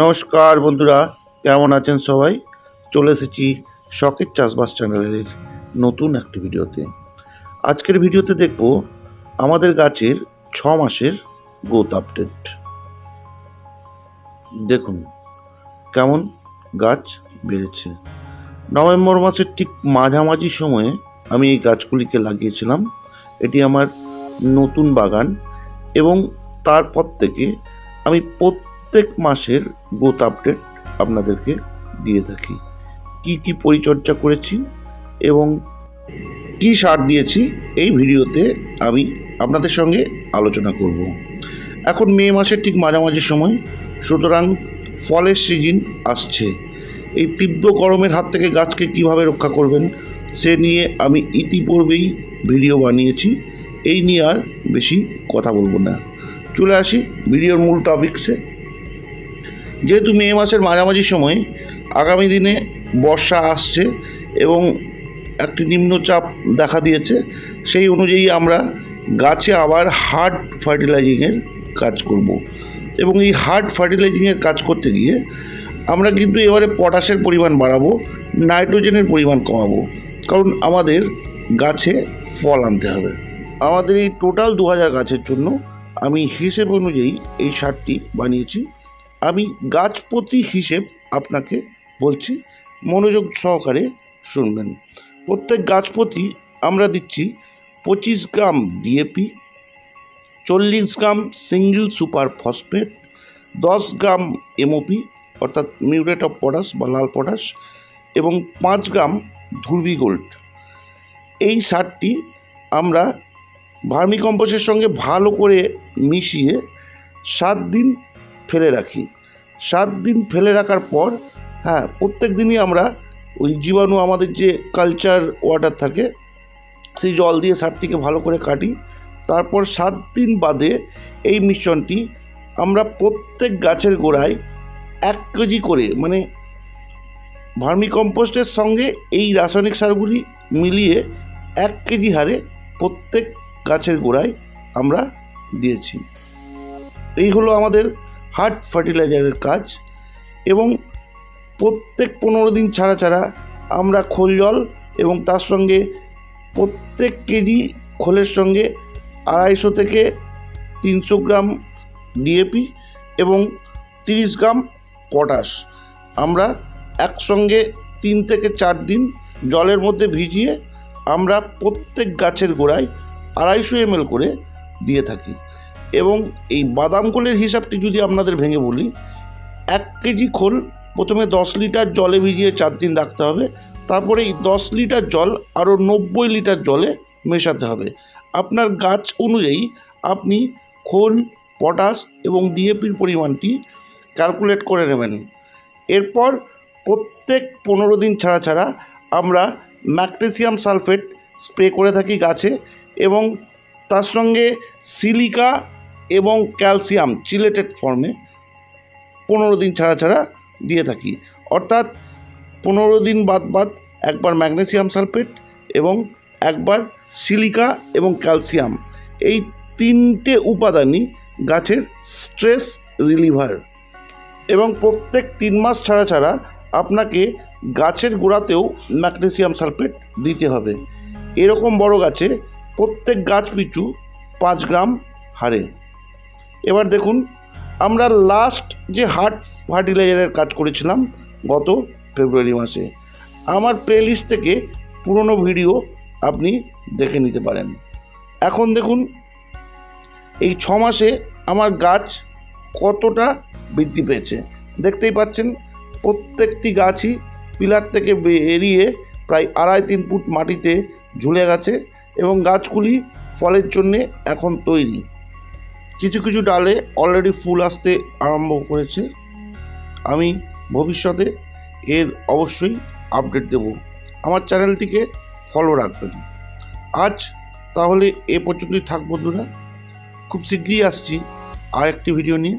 নমস্কার বন্ধুরা, কেমন আছেন সবাই? চলে এসেছি শখের চাষবাস চ্যানেলের নতুন একটি ভিডিওতে। আজকের ভিডিওতে দেখব আমাদের গাছের ছ মাসের গ্রোথ আপডেট দেখুন, কেমন গাছ বেড়েছে। নভেম্বর মাসের ঠিক মাঝামাঝি সময়ে আমি এই গাছগুলিকে লাগিয়েছিলাম। এটি আমার নতুন বাগান এবং তারপর থেকে আমি প্রত্যেক মাসের গ্রোথ আপডেট আপনাদেরকে দিয়ে থাকি। কি কি পরিচর্যা করেছি এবং কি সার দিয়েছি এই ভিডিওতে আমি আপনাদের সঙ্গে আলোচনা করব। এখন মে মাসের ঠিক মাঝামাঝি সময়, সুতরাং ফলের সিজন আসছে। এই তীব্র গরমের হাত থেকে গাছকে কীভাবে রক্ষা করবেন, সে নিয়ে আমি ইতিপূর্বেই ভিডিও বানিয়েছি। এই নিয়ে আর বেশি কথা বলব না। চলে আসি ভিডিওর মূল টপিকসে যেহেতু মে মাসের মাঝামাঝি সময়, আগামী দিনে বর্ষা আসছে এবং একটি নিম্নচাপ দেখা দিয়েছে, সেই অনুযায়ী আমরা গাছে আবার হার্ড ফার্টিলাইজিংয়ের কাজ করব। এবং এই হার্ড ফার্টিলাইজিংয়ের কাজ করতে গিয়ে আমরা কিন্তু এবারে পটাশের পরিমাণ বাড়াবো, নাইট্রোজেনের পরিমাণ কমাবো, কারণ আমাদের গাছে ফল আনতে হবে। আমাদের এই টোটাল দু হাজার গাছের জন্য আমি হিসেব অনুযায়ী এই সারটি বানিয়েছি। আমি গাছ প্রতি হিসেব আপনাকে বলছি, মনোযোগ সহকারে শুনবেন। প্রত্যেক গাছ প্রতি আমরা দিচ্ছি পঁচিশ গ্রাম ডিএপি চল্লিশ গ্রাম সিঙ্গেল সুপার ফসফেট, দশ গ্রাম এমওপি অর্থাৎ মিউরেট অফ পটাশ বা লাল পটাশ, এবং পাঁচ গ্রাম ধুরবি গোল্ড। এই সারটি আমরা ভার্মি কম্পোস্টের সঙ্গে ভালো করে মিশিয়ে সাত দিন ফেলে রাখি। সাত দিন ফেলে রাখার পর হ্যাঁ প্রত্যেক দিনই আমরা ওই জীবাণু আমাদের যে কালচার ওয়াটার থাকে, সেই জল দিয়ে সারটিকে ভালো করে কাটি। তারপর সাত দিন বাদে এই মিশ্রণটি আমরা প্রত্যেক গাছের গোড়ায় এক কেজি করে মানে ভার্মি কম্পোস্টের সঙ্গে এই রাসায়নিক সারগুলি মিলিয়ে এক কেজি হারে প্রত্যেক গাছের গোড়ায় আমরা দিয়েছি। এই হলো আমাদের হার্ড ফার্টিলাইজারের কাজ এবং প্রত্যেক পনেরো দিন ছাড়া ছাড়া আমরা খোল জল এবং তার সঙ্গে প্রত্যেক কেজি খোলের সঙ্গে আড়াইশো থেকে তিনশো গ্রাম ডিএপি এবং তিরিশ গ্রাম পটাশ। আমরা একসঙ্গে তিন থেকে চার দিন জলের মধ্যে ভিজিয়ে আমরা প্রত্যেক গাছের গোড়ায় আড়াইশো এমএল করে দিয়ে থাকি। এবং এই বাদাম খোলের হিসাবটি যদি আপনাদের ভেঙে বলি, এক কেজি খোল প্রথমে দশ লিটার জলে ভিজিয়ে চার দিন রাখতে হবে, তারপরে এই দশ লিটার জল আরও নব্বই লিটার জলে মেশাতে হবে। আপনার গাছ অনুযায়ী আপনি খোল, পটাশ এবং ডিএপির পরিমাণটি ক্যালকুলেট করে নেবেন। এরপর প্রত্যেক পনেরো দিন ছাড়া ছাড়া আমরা ম্যাগনেসিয়াম সালফেট স্প্রে করে থাকি গাছে এবং তার সঙ্গে সিলিকা এবং ক্যালসিয়াম চিলেটেড ফর্মে পনেরো দিন ছাড়া ছাড়া দিয়ে থাকি। অর্থাৎ পনেরো দিন বাদ বাদ একবার ম্যাগনেসিয়াম সালফেট এবং একবার সিলিকা এবং ক্যালসিয়াম। এই তিনটে উপাদানই গাছের স্ট্রেস রিলিভার এবং প্রত্যেক তিন মাস ছাড়া ছাড়া আপনাকে গাছের গোড়াতেও ম্যাগনেসিয়াম সালফেট দিতে হবে। এরকম বড় গাছে প্রত্যেক গাছ পিছু পাঁচ গ্রাম হারে। এবার দেখুন, আমরা লাস্ট যে হার্ট ফার্টিলাইজারের কাজ করেছিলাম গত ফেব্রুয়ারি মাসে, আমার প্লেলিস্ট থেকে পুরনো ভিডিও আপনি দেখে নিতে পারেন। এখন দেখুন, এই ছ মাসে আমার গাছ কতটা বৃদ্ধি পেয়েছে। দেখতেই পাচ্ছেন, প্রত্যেকটি গাছই পিলার থেকে বেরিয়ে প্রায় আড়াই তিন ফুট মাটিতে ঝুলে গেছে এবং গাছগুলি ফলের জন্যে এখন তৈরি। কিছু কিছু ডালে অলরেডি ফুল আসতে আরম্ভ করেছে। আমি ভবিষ্যতে এর অবশ্যই আপডেট দেব। আমার চ্যানেলটিকে ফলো রাখবেন। আজ তাহলে এ পর্যন্তই থাক বন্ধুরা। খুব শীঘ্রই আসছি আর একটি ভিডিও নিয়ে।